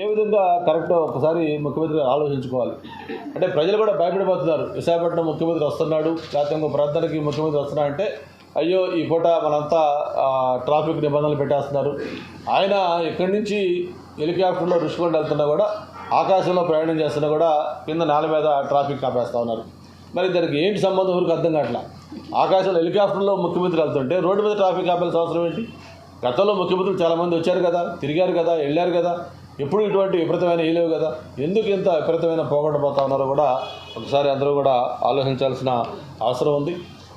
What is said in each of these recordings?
ఏ విధంగా కరెక్ట్ ఒకసారి ముఖ్యమంత్రి గారు ఆలోచించుకోవాలి? అంటే ప్రజలు కూడా భయపడిపోతున్నారు. విశాఖపట్నం ముఖ్యమంత్రి వస్తున్నాడు లేకపోతే ఇంకో ప్రాంతానికి ముఖ్యమంత్రి వస్తున్నా అంటే అయ్యో ఈ పూట మనంతా ట్రాఫిక్ నిబంధనలు పెట్టేస్తున్నారు. ఆయన ఇక్కడి నుంచి హెలికాప్టర్లో రుషికొండ వెళ్తున్నా కూడా ఆకాశంలో ప్రయాణం చేస్తున్నా కూడా కింద నేల మీద ట్రాఫిక్ ఆపేస్తూ ఉన్నారు. మరి దానికి ఏంటి సంబంధం? ఊరికి అర్థం కావట్లా? ఆకాశంలో హెలికాప్టర్లో ముఖ్యమంత్రి వెళ్తుంటే రోడ్డు మీద ట్రాఫిక్ ఆపాల్సిన అవసరం ఏంటి? గతంలో ముఖ్యమంత్రులు చాలామంది వచ్చారు కదా తిరిగారు కదా వెళ్ళారు కదా. ఎప్పుడు ఇటువంటి విపరీతమైన లేవు కదా? ఎందుకు ఇంత విపరీతమైన పోగొట్టబోతా ఉన్నారో కూడా ఒకసారి అందరూ కూడా ఆలోచించాల్సిన అవసరం ఉంది.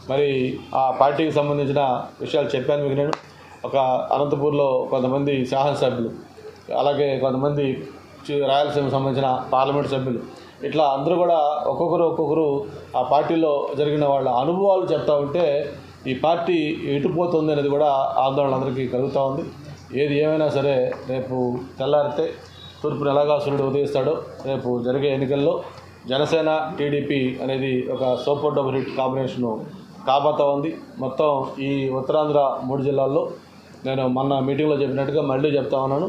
మరి ఆ పార్టీకి సంబంధించిన విషయాలు చెప్పాను మీకు నేను. ఒక అనంతపూర్లో కొంతమంది శాసనసభ్యులు అలాగే కొంతమంది చి- రాయలసీమకు సంబంధించిన పార్లమెంట్ సభ్యులు ఇట్లా అందరూ కూడా ఒక్కొక్కరు ఒక్కొక్కరు ఆ పార్టీలో జరిగిన వాళ్ళ అనుభవాలు చెప్తా ఉంటే ఈ పార్టీ ఎటుపోతుంది అనేది కూడా ఆందోళన అందరికీ కలుగుతూ ఉంది. ఏది ఏమైనా సరే రేపు తెల్లారితే తూర్పున ఎలాగా సూర్యుడు ఉదయిస్తాడో రేపు జరిగే ఎన్నికల్లో జనసేన టీడీపీ అనేది ఒక సూపర్ డబుల్ హిట్ కాంబినేషను కాబోతా ఉంది. మొత్తం ఈ ఉత్తరాంధ్ర మూడు జిల్లాల్లో నేను మొన్న మీటింగ్లో చెప్పినట్టుగా మళ్ళీ చెప్తా ఉన్నాను.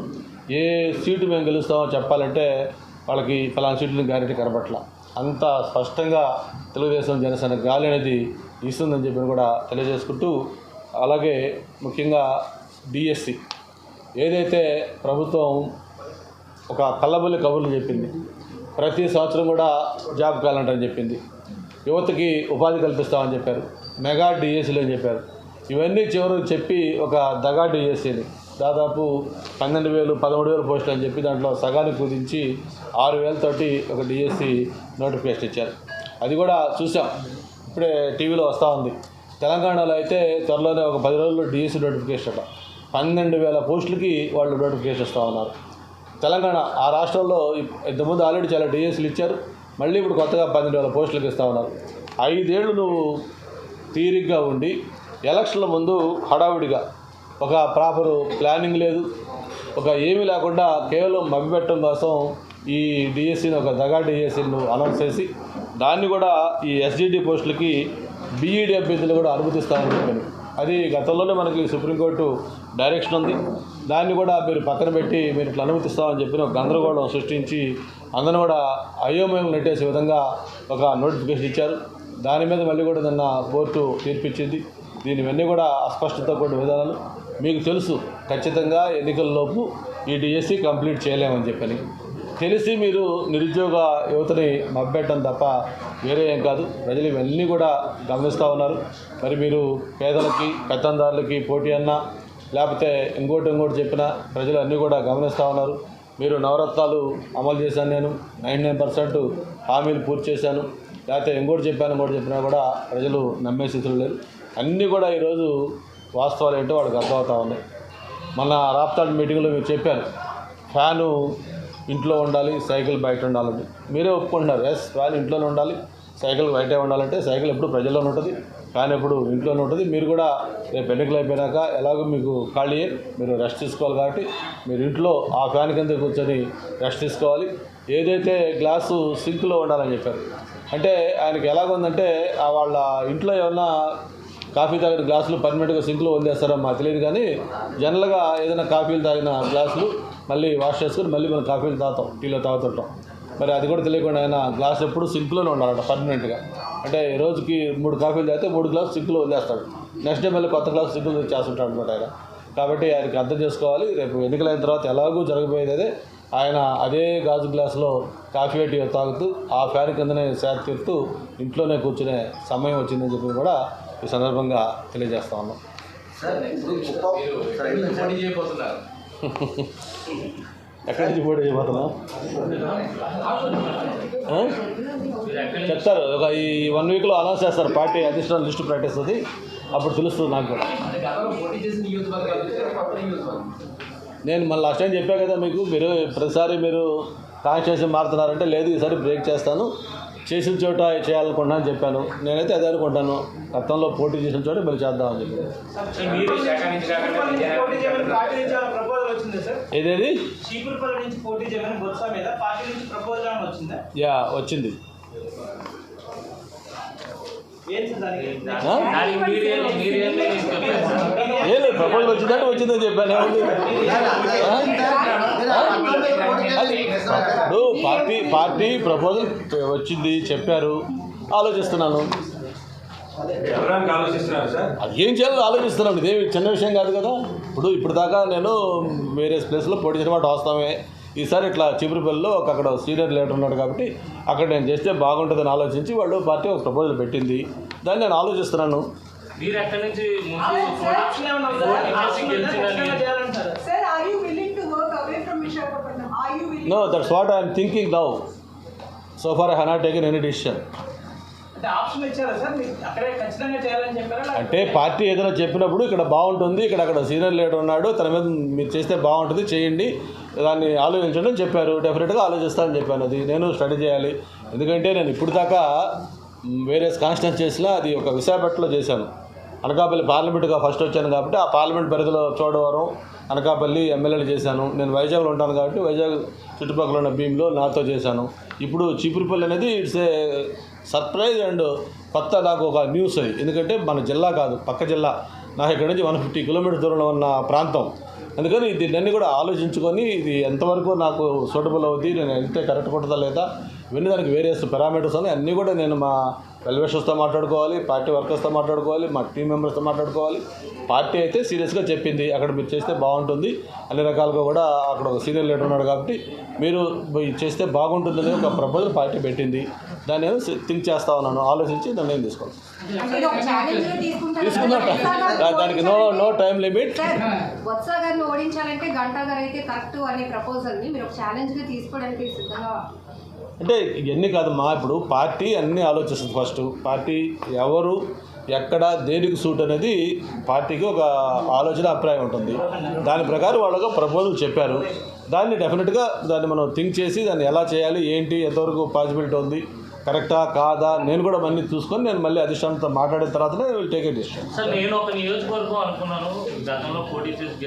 ఏ సీటు మేము గెలుస్తామో చెప్పాలంటే వాళ్ళకి ఫలానా సీట్లను గ్యారెంటీ కనబట్ల. అంత స్పష్టంగా తెలుగుదేశం జనసేన గాలి అనేది ఇస్తుందని చెప్పి కూడా తెలియజేసుకుంటూ అలాగే ముఖ్యంగా డిఎస్సి ఏదైతే ప్రభుత్వం ఒక కళ్ళబుల్లి కబుర్లు చెప్పింది ప్రతి సంవత్సరం కూడా జాబ్ క్యాలెండర్ అని చెప్పింది యువతకి ఉపాధి కల్పిస్తామని చెప్పారు మెగా డిఎస్సీలు అని చెప్పారు. ఇవన్నీ చివరికి చెప్పి ఒక దగా డిఎస్సీని దాదాపు పన్నెండు వేలు పదమూడు వేలు పోస్టులు అని చెప్పి దాంట్లో సగానికి కుదించి ఆరు వేలతోటి ఒక డిఎస్సి నోటిఫికేషన్ ఇచ్చారు. అది కూడా చూసాం. ఇప్పుడే టీవీలో వస్తూ ఉంది. తెలంగాణలో అయితే త్వరలోనే ఒక పది రోజుల్లో డిఎస్సి నోటిఫికేషన్ అట. పన్నెండు వేల పోస్టులకి వాళ్ళు నోటిఫికేషన్ ఇస్తూ ఉన్నారు. తెలంగాణ ఆ రాష్ట్రంలో ఇంత ఇంతకుముందు ఆల్రెడీ చాలా డిఎస్లు ఇచ్చారు. మళ్ళీ ఇప్పుడు కొత్తగా పన్నెండు వేల పోస్టులకు ఇస్తూ ఉన్నారు. ఐదేళ్ళు నువ్వు తీరిగ్గా ఉండి ఎలక్షన్ల ముందు హడావుడిగా ఒక ప్రాపర్ ప్లానింగ్ లేదు. ఒక ఏమీ లేకుండా కేవలం మభ్యపెట్టడం కోసం ఈ డిఎస్సిని ఒక దగా డిఎస్సిని నువ్వు అనౌన్స్ చేసి దాన్ని కూడా ఈ ఎస్జిడి పోస్టులకి బీఈడి అభ్యర్థులు కూడా అనుమతిస్తామని చెప్పాను. అది గతంలోనే మనకి సుప్రీంకోర్టు డైరెక్షన్ ఉంది. దాన్ని కూడా మీరు పక్కన పెట్టి మీరు ఇట్లా అనుమతిస్తామని చెప్పిన ఒక గందరగోళం సృష్టించి అందరూ కూడా అయోమయం నెట్టేసే విధంగా ఒక నోటిఫికేషన్ ఇచ్చారు. దాని మీద మళ్ళీ కూడా నిన్న కోర్టు తీర్పిచ్చింది. దీనివన్నీ కూడా అస్పష్టత కూడిన విధానాలు. మీకు తెలుసు ఖచ్చితంగా ఎన్నికల్లోపు ఈ డిఎస్సి కంప్లీట్ చేయలేమని చెప్పని. తెలిసి మీరు నిరుద్యోగ యువతని మబ్బెట్టడం తప్ప వేరే ఏం కాదు. ప్రజలు ఇవన్నీ కూడా గమనిస్తూ ఉన్నారు. మరి మీరు పేదలకి పెత్తందారులకి పోటీ అన్నా లేకపోతే ఇంకోటి ఇంకోటి చెప్పినా ప్రజలు అన్నీ కూడా గమనిస్తూ ఉన్నారు. మీరు నవరత్నాలు అమలు చేశాను నేను. నైంటీ నైన్ పర్సెంట్ హామీలు పూర్తి చేశాను. లేకపోతే ఇంకోటి చెప్పాను ఇంకోటి చెప్పినా కూడా ప్రజలు నమ్మే స్థితిలో లేరు. అన్నీ కూడా ఈరోజు వాస్తవాలు ఏంటో వాళ్ళకి అర్థమవుతా ఉన్నాయి. మన రాప్తాడ్ మీటింగ్లో మీరు చెప్పారు ఫ్యాను ఇంట్లో ఉండాలి సైకిల్ బయట ఉండాలని మీరే ఒప్పుకుంటున్నారు. ఎస్ ఫ్యాన్ ఇంట్లోనే ఉండాలి సైకిల్ బయటే ఉండాలంటే సైకిల్ ఎప్పుడు ప్రజల్లోనే ఉంటుంది ఫ్యాన్ ఎప్పుడు ఇంట్లోనే ఉంటుంది. మీరు కూడా రేపు ఎన్నికలు అయిపోయినాక ఎలాగో మీకు ఖాళీ మీరు రెస్ట్ తీసుకోవాలి కాబట్టి మీరు ఇంట్లో ఆ ఫ్యాన్ కింద కూర్చొని రెస్ట్ తీసుకోవాలి. ఏదైతే గ్లాసు సింక్లో ఉండాలని చెప్పారు అంటే ఆయనకి ఎలాగుందంటే వాళ్ళ ఇంట్లో ఏమన్నా కాఫీ తాగిన గ్లాసులు పర్మనెంట్గా సింక్లో వదిలేస్తారో మాకు తెలియదు కానీ జనరల్గా ఏదైనా కాఫీలు తాగిన గ్లాసులు మళ్ళీ వాష్ చేసుకొని మళ్ళీ మనం కాఫీలు తాగుతాం టీలో తాగుతుంటాం. మరి అది కూడా తెలియకుండా ఆయన గ్లాస్ ఎప్పుడు సింక్లోనే ఉండాలంట పర్మనెంట్గా అంటే రోజుకి మూడు కాఫీలు తాగితే మూడు గ్లాసు సింక్లో వదిలేస్తాడు. నెక్స్ట్ డే మళ్ళీ కొత్త గ్లాస్ సింక్లో చేస్తుంటాడు అనమాట ఆయన. కాబట్టి ఆయనకి అర్థం చేసుకోవాలి రేపు ఎన్నికలైన తర్వాత ఎలాగూ జరగబోయేది అదే. ఆయన అదే గాజు గ్లాసులో కాఫీ టీ తాగుతూ ఆ ఫ్యాన్ కిందనే సేద తీరుతూ ఇంట్లోనే కూర్చునే సమయం వచ్చిందని చెప్పి కూడా ఈ సందర్భంగా తెలియజేస్తా ఉన్నాం. సార్ ఇప్పుడు ఎక్కడి నుంచి పోటీ చేయబోతున్నాం చెప్తారు. ఒక ఈ వన్ వీక్లో అనౌన్స్ చేస్తారు పార్టీ అధిష్టానం లిస్టు ప్రకటిస్తుంది. అప్పుడు తెలుస్తుంది నాకు కూడా. నేను మళ్ళీ లాస్ట్ టైం చెప్పా కదా మీకు మీరు ప్రతిసారి మీరు కాన్స్టిట్యూన్సీ మారుతున్నారంటే లేదు ఈసారి బ్రేక్ చేస్తాను. చేసిన చోట చేయాలనుకుంటున్నా అని చెప్పాను. నేనైతే అదే అనుకుంటాను. గతంలో పోటీ చేసిన చోట మళ్ళీ చేద్దామని చెప్పి మీరు ప్రపోజల్ వచ్చిందా సార్ ఏదేది? చీపురుపల్లి నుంచి పోటీ చేయమని బొత్స మీద పార్టీ నుంచి ప్రపోజల్ ఏమైనా వచ్చిందా? యా వచ్చింది. ఏం- మీరు ఏం లేదు ప్రపోజల్ వచ్చిందంటే వచ్చిందని చెప్పాను? ఇప్పుడు పార్టీ పార్టీ ప్రపోజల్ వచ్చింది చెప్పారు. ఆలోచిస్తున్నాను. అది ఏం చేయాలో ఆలోచిస్తున్నాను. ఇదేమి చిన్న విషయం కాదు కదా. ఇప్పుడు ఇప్పుడు దాకా నేను వేరే ప్లేస్లో పోటీ చేయడం మాట వాస్తవమే. ఈసారి ఇట్లా చిపురుపల్లిలో ఒక అక్కడ సీనియర్ లీడర్ ఉన్నాడు కాబట్టి అక్కడ నేను చేస్తే బాగుంటుందని ఆలోచించి వాళ్ళు పార్టీ ఒక ప్రపోజల్ పెట్టింది. దాన్ని నేను ఆలోచిస్తున్నాను. మీరు నుంచి? No that's what I'm thinking now so far I haven't taken any decision అంటే పార్టీ ఏదైనా చెప్పినప్పుడు ఇక్కడ బాగుంటుంది ఇక్కడ అక్కడ సీనియర్ లీడర్ ఉన్నాడు తన మీద మీరు చేస్తే బాగుంటుంది చేయండి. దాన్ని ఆలోచించండి అని చెప్పారు డెఫినెట్గా ఆలోచిస్తానని చెప్పాను. అది నేను స్టడీ చేయాలి. ఎందుకంటే నేను ఇప్పుడు దాకా వేరే చేసినా అది ఒక విశాఖపట్నంలో చేశాను. అనకాపల్లి పార్లమెంటుగా ఫస్ట్ వచ్చాను కాబట్టి ఆ పార్లమెంట్ పరిధిలో చోడవరం అనకాపల్లి ఎమ్మెల్యేలు చేశాను. నేను వైజాగ్లో ఉంటాను కాబట్టి వైజాగ్ చుట్టుపక్కల ఉన్న భీమ్లో నాతో చేశాను. ఇప్పుడు చీపురుపల్లి అనేది ఇట్స్ ఏ సర్ప్రైజ్ అండ్ కొత్త నాకు ఒక న్యూస్ అది. ఎందుకంటే మన జిల్లా కాదు పక్క జిల్లా. నాకు ఇక్కడ నుంచి వన్ ఫిఫ్టీ కిలోమీటర్ దూరంలో ఉన్న ప్రాంతం. అందుకని దీన్ని కూడా ఆలోచించుకొని ఇది ఎంతవరకు నాకు సూటబుల్ అవుతుంది నేను వెళ్తే కరెక్ట్ కొట్టదా లేదా ఇవన్నీ దానికి వేరియస్ పారామీటర్స్ ఉన్నాయి. అన్నీ కూడా నేను మా వెల్వేషర్స్తో మాట్లాడుకోవాలి పార్టీ వర్కర్స్తో మాట్లాడుకోవాలి మా టీం మెంబర్స్తో మాట్లాడుకోవాలి. పార్టీ అయితే సీరియస్గా చెప్పింది. అక్కడ మీరు చేస్తే బాగుంటుంది. అన్ని రకాలుగా కూడా అక్కడ ఒక సీనియర్ లీడర్ ఉన్నాడు కాబట్టి మీరు ఇది చేస్తే బాగుంటుందని ఒక ప్రపోజల్ పార్టీ పెట్టింది. దాన్ని నేను థింక్ చేస్తా ఉన్నాను. ఆలోచించి నిర్ణయం తీసుకోవాలి. అంటే దానికి నో నో టైం లిమిట్ వత్స గారిని ఓడించాలంటే గంటా గారు అయితే కరెక్ట్ అనే ప్రపోజల్ని మీరు ఒక ఛాలెంజ్గా తీసుకోవడానికి సిద్ధంగా అంటే ఇవన్నీ కాదమ్మా ఇప్పుడు పార్టీ అన్నీ ఆలోచిస్తుంది ఫస్ట్. పార్టీ ఎవరు ఎక్కడ దేనికి సూట్ అనేది పార్టీకి ఒక ఆలోచన అభిప్రాయం ఉంటుంది. దాని ప్రకారం వాళ్ళకు ఒక ప్రపోజల్ చెప్పారు. దాన్ని డెఫినెట్గా దాన్ని మనం థింక్ చేసి దాన్ని ఎలా చేయాలి ఏంటి ఎంతవరకు పాసిబిలిటీ ఉంది కరెక్టా కాదా నేను కూడా మళ్ళీ చూసుకొని నేను మళ్ళీ అధిష్టానంతో మాట్లాడిన తర్వాతనే టేక్ ఏ డిసిషన్ సార్ నేను ఒక నియోజకవర్గం అనుకున్నాను. గతంలో పోటీ చేసి